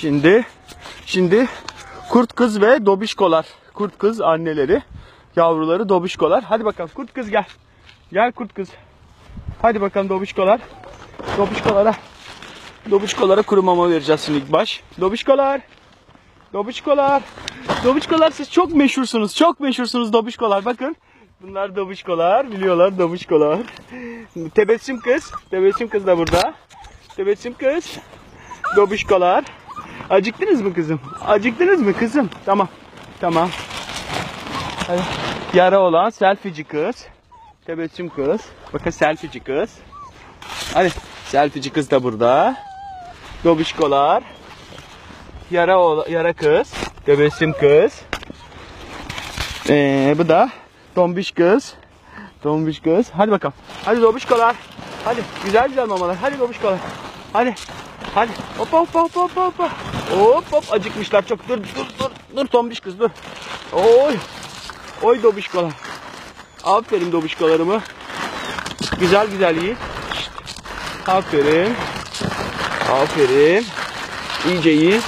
Şimdi şimdi kurt kız ve dobişkolar. Kurt kız anneleri, yavruları dobişkolar. Hadi bakalım kurt kız gel. Gel kurt kız. Hadi bakalım dobişkolar. Dobişkolara Dobişkolara kuru mama vereceğiz şimdi ilk baş. Dobişkolar. Dobişkolar. Dobişkolar siz çok meşhursunuz. Çok meşhursunuz dobişkolar. Bakın. Bunlar dobişkolar. Biliyorlar dobişkolar. Tebessüm kız. Tebessüm kız da burada. Tebessüm kız. Dobişkolar. Acıktınız mı kızım? Acıktınız mı kızım? Tamam. Tamam. Hadi. Yara olan selfieci kız. Tebessüm kız. Bakın selfieci kız. Hadi. Selfieci kız da burada. Dobişkolar. Yara oğla, yara kız. Tebessüm kız. Ee, bu da tombiş kız. Tombiş kız. Hadi bakalım. Hadi dobişkolar. Hadi güzel güzel mamalar. Hadi dobişkolar. Hadi. Hadi. Hoppa hoppa hoppa hoppa hoppa. Hop hop acıkmışlar çok. Dur dur dur. Dur tombiş kız dur. Oy. Oy dobişkolar. Aferin dobişkolarımı. Güzel güzel yiyin. Şşt. Aferin. Aferin. İyice yiyin.